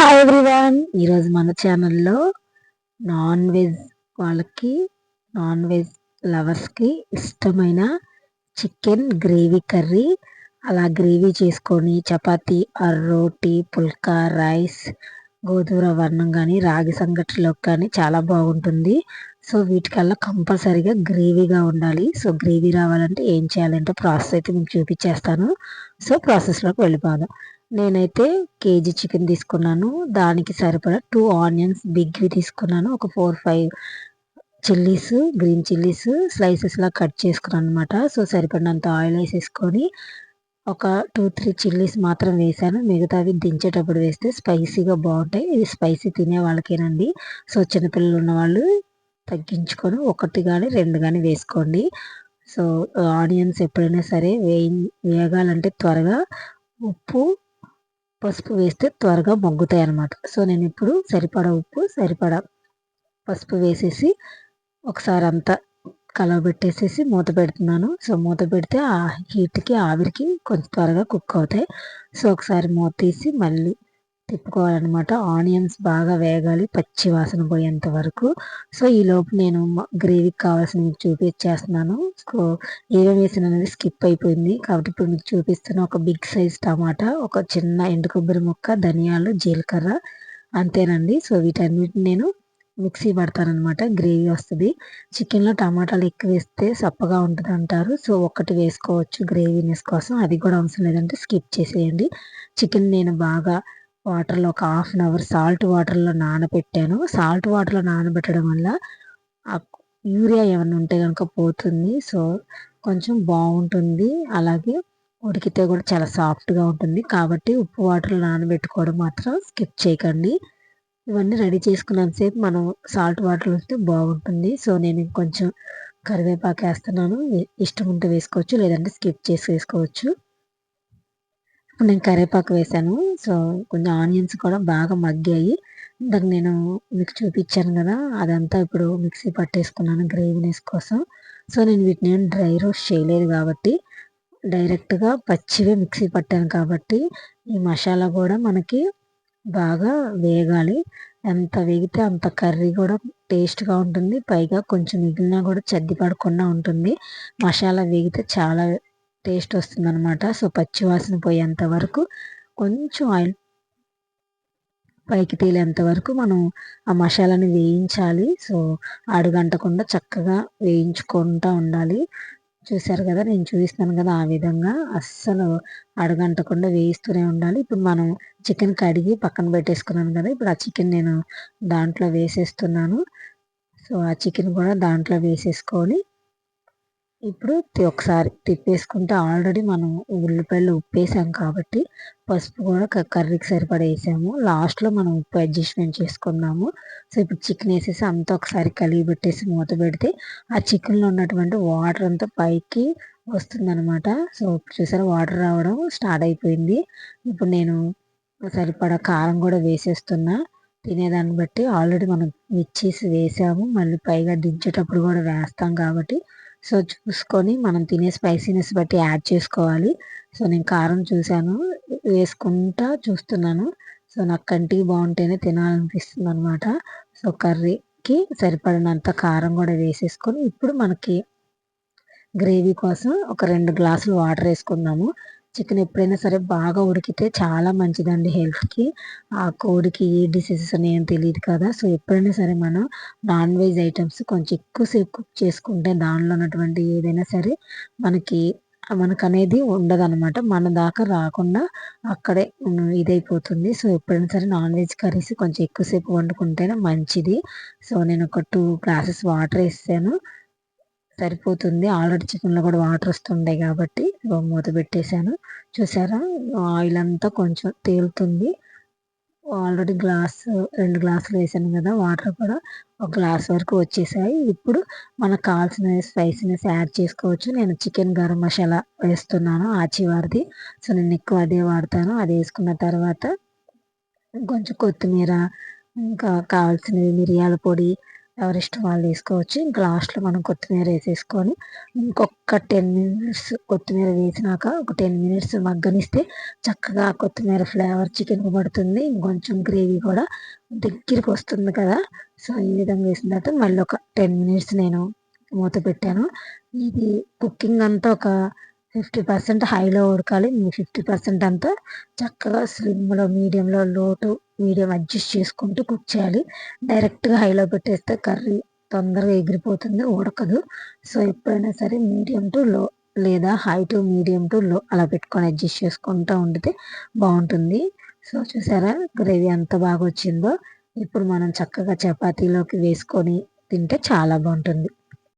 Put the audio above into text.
Hi everyone ఈరోజు మన ఛానల్లో నాన్ వెజ్ వాళ్ళకి నాన్ వెజ్ లవర్స్కి ఇష్టమైన చికెన్ గ్రేవీ కర్రీ అలా గ్రేవీ చేసుకొని చపాతి రోటీ పుల్కా రైస్ గోధుమ వర్ణం కానీ రాగి సంగటిలో కానీ చాలా బాగుంటుంది. సో వీటికల్లా కంపల్సరీగా గ్రేవీగా ఉండాలి. సో గ్రేవీ రావాలంటే ఏం చేయాలంటే ప్రాసెస్ అయితే మీకు చూపించేస్తాను. సో ప్రాసెస్లోకి వెళ్ళిపోదాం. నేనైతే కేజీ చికెన్ తీసుకున్నాను. దానికి సరిపడా టూ ఆనియన్స్ బిగ్వి తీసుకున్నాను. ఒక four five chillies green chillies స్లైసెస్లా cut చేసుకున్నాను అనమాట సో సరిపడినంత ఆయిల్ వేసేసుకొని ఒక టూ త్రీ చిల్లీస్ మాత్రం వేసాను. మిగతావి దించేటప్పుడు వేస్తే స్పైసీగా బాగుంటాయి. ఇది స్పైసీ తినే వాళ్ళకేనండి. సో చిన్నపిల్లలు ఉన్నవాళ్ళు తగ్గించుకొని ఒకటి కానీ రెండు కానీ వేసుకోండి. సో ఆనియన్స్ ఎప్పుడైనా సరే వేయి వేగాలంటే త్వరగా ఉప్పు పసుపు వేస్తే త్వరగా మొగ్గుతాయి అనమాట సో నేను ఇప్పుడు సరిపడా ఉప్పు సరిపడా పసుపు వేసేసి ఒకసారి అంతా కలవబెట్టేసేసి మూత పెడుతున్నాను. సో మూత పెడితే ఆ హీట్కి ఆవిరికి కొంచెం త్వరగా కుక్ అవుతాయి. సో ఒకసారి మూత తీసి మళ్ళీ తిప్పుకోవాలన్నమాట. ఆనియన్స్ బాగా వేగాలి పచ్చి వాసన పోయేంత వరకు. సో ఈ లోపు నేను గ్రేవీకి కావాల్సిన మీకు చూపించేస్తున్నాను సో ఏమేమి వేసిన అనేది స్కిప్ అయిపోయింది. కాబట్టి ఇప్పుడు మీకు చూపిస్తున్న ఒక బిగ్ సైజ్ టమాటా ఒక చిన్న ఎండు కొబ్బరి ముక్క ధనియాలు జీలకర్ర అంతేనండి. సో వీటన్నిటిని నేను మిక్సీ పడతానమాట గ్రేవీ వస్తుంది. చికెన్లో టమాటాలు ఎక్కువ వేస్తే సప్పగా ఉంటుంది అంటారు సో ఒకటి వేసుకోవచ్చు గ్రేవీనెస్ కోసం. అది కూడా అవసరం లేదంటే స్కిప్ చేసేయండి. చికెన్ నేను బాగా వాటర్లో ఒక హాఫ్ అన్ అవర్ సాల్ట్ వాటర్లో నానబెట్టాను. సాల్ట్ వాటర్లో నానబెట్టడం వల్ల ఆ యూరియా ఏమైనా ఉంటే కనుక పోతుంది. సో కొంచెం బాగుంటుంది. అలాగే ఉడికితే కూడా చాలా సాఫ్ట్గా ఉంటుంది. కాబట్టి ఉప్పు వాటర్లో నానబెట్టుకోవడం మాత్రం స్కిప్ చేయకండి. ఇవన్నీ రెడీ చేసుకున్నంతసేపు మనం సాల్ట్ వాటర్ వస్తే బాగుంటుంది. సో నేను కొంచెం కరివేపాకు వేస్తున్నాను. ఇష్టం ఉంటే వేసుకోవచ్చు లేదంటే స్కిప్ చేసి వేసుకోవచ్చు. ఇప్పుడు నేను కరివేపాకు వేసాను. సో కొంచెం ఆనియన్స్ కూడా బాగా మగ్గాయి. ఇందాక నేను మీకు చూపించాను కదా అదంతా ఇప్పుడు మిక్సీ పట్టేసుకున్నాను గ్రేవీనెస్ కోసం. సో నేను వీటిని డ్రై రోస్ట్ చేయలేదు కాబట్టి డైరెక్ట్గా పచ్చివే మిక్సీ పట్టాను కాబట్టి ఈ మసాలా కూడా మనకి బాగా వేగాలి. ఎంత వేగితే అంత కర్రీ కూడా టేస్ట్గా ఉంటుంది. పైగా కొంచెం మిగిలినా కూడా చద్ది పడకుండా ఉంటుంది. మసాలా వేగితే చాలా టేస్ట్ వస్తుంది అనమాట సో పచ్చి వాసన పోయేంత వరకు కొంచెం ఆయిల్ పైకి తేలేంత వరకు మనం ఆ మసాలాని వేయించాలి. సో అడుగంటకుండా చక్కగా వేయించుకుంటూ ఉండాలి. చూసారు కదా నేను చూపిస్తాను కదా ఆ విధంగా. అస్సలు అడగంటకుండా వేయిస్తూనే ఉండాలి. ఇప్పుడు మనం చికెన్ కడిగి పక్కన పెట్టేసుకున్నాను కదా ఇప్పుడు ఆ చికెన్ నేను దాంట్లో వేసేస్తున్నాను. సో ఆ చికెన్ కూడా దాంట్లో వేసేసుకొని ఇప్పుడు ఒకసారి తిప్పేసుకుంటే ఆల్రెడీ మనం ఉల్లిపాయలు ఉప్పు వేసాం కాబట్టి పసుపు కూడా కర్రీకి సరిపడా వేసాము. లాస్ట్లో మనం ఉప్పు అడ్జస్ట్మెంట్ చేసుకున్నాము. సో ఇప్పుడు చికెన్ వేసేసి అంతా ఒకసారి కలిగి పెట్టేసి మూత పెడితే ఆ చికెన్లో ఉన్నటువంటి వాటర్ అంతా పైకి వస్తుందన్నమాట. సో చూసారా వాటర్ రావడం స్టార్ట్ అయిపోయింది. ఇప్పుడు నేను సరిపడా కారం కూడా వేసేస్తున్నా. తినేదాన్ని బట్టి ఆల్రెడీ మనం మిర్చీస్ వేసాము. మళ్ళీ పైగా దించేటప్పుడు కూడా వేస్తాం కాబట్టి సో చూసుకొని మనం తినే స్పైసీనెస్ బట్టి యాడ్ చేసుకోవాలి. సో నేను కారం చూశాను వేసుకుంటా చూస్తున్నాను. సో నాకు కంటికి బాగుంటేనే తినాలనిపిస్తుంది అనమాట సో కర్రీకి సరిపడినంత కారం కూడా వేసేసుకొని ఇప్పుడు మనకి గ్రేవీ కోసం ఒక రెండు గ్లాసులు వాటర్ వేసుకుందాము. చికెన్ ఎప్పుడైనా సరే బాగా ఉడికితే చాలా మంచిదండి హెల్త్కి. ఆ కోడికి ఏ డిసీజెస్ ఉన్నాయని తెలియదు కదా. సో ఎప్పుడైనా సరే మనం నాన్ వెజ్ ఐటమ్స్ కొంచెం ఎక్కువసేపు కుక్ చేసుకుంటే దానిలో ఉన్నటువంటి ఏదైనా సరే మనకి మనకు అనేది ఉండదు అనమాట మన దాకా రాకుండా అక్కడే ఇదైపోతుంది. సో ఎప్పుడైనా సరే నాన్ వెజ్ కర్రీస్ కొంచెం ఎక్కువసేపు వండుకుంటేనే మంచిది. సో నేను ఒక టూ గ్లాసెస్ వాటర్ వేసాను సరిపోతుంది. ఆల్రెడీ చికెన్లో కూడా వాటర్ వస్తుండే కాబట్టి మూత పెట్టేశాను. చూసారా? ఆయిల్ అంతా కొంచెం తేలుతుంది. ఆల్రెడీ గ్లాస్ రెండు గ్లాసులు వేసాను కదా వాటర్ కూడా ఒక గ్లాస్ వరకు వచ్చేసాయి. ఇప్పుడు మనకు కావాల్సిన స్పైసీనెస్ యాడ్ చేసుకోవచ్చు. నేను చికెన్ గరం మసాలా వేస్తున్నాను ఆచివారిది సో నేను ఎక్కువ అదే వాడతాను. అది వేసుకున్న తర్వాత కొంచెం కొత్తిమీర ఇంకా కావాల్సినవి మిరియాల పొడి ఎవరిష్టం వాళ్ళు వేసుకోవచ్చు ఇంకా లాస్ట్లో మనం కొత్తిమీర వేసేసుకొని ఇంకొక టెన్ మినిట్స్ కొత్తిమీర వేసినాక ఒక టెన్ మినిట్స్ మగ్గనిస్తే చక్కగా కొత్తిమీర ఫ్లేవర్ చికెన్ పడుతుంది. ఇంకొంచెం గ్రేవీ కూడా దగ్గరికి వస్తుంది కదా. సో ఈ విధంగా వేసిన తర్వాత మళ్ళీ ఒక టెన్ మినిట్స్ నేను మూత పెట్టాను. ఇది కుకింగ్ అంతా ఒక ఫిఫ్టీ పర్సెంట్ హైలో ఉడకాలి. ఫిఫ్టీ పర్సెంట్ అంతా చక్కగా స్లిమ్లో మీడియంలో లోటు మీడియం అడ్జస్ట్ చేసుకుంటూ కుక్ చేయాలి. డైరెక్ట్గా హైలో పెట్టేస్తే కర్రీ తొందరగా ఎగిరిపోతుంది ఉడకదు. సో ఎప్పుడైనా సరే మీడియం టు లో లేదా హై టు మీడియం టు లో అలా పెట్టుకొని అడ్జస్ట్ చేసుకుంటూ ఉండితే బాగుంటుంది. సో చూసారా? గ్రేవీ ఎంత బాగా వచ్చిందో. ఇప్పుడు మనం చక్కగా చపాతీలోకి వేసుకొని తింటే చాలా బాగుంటుంది.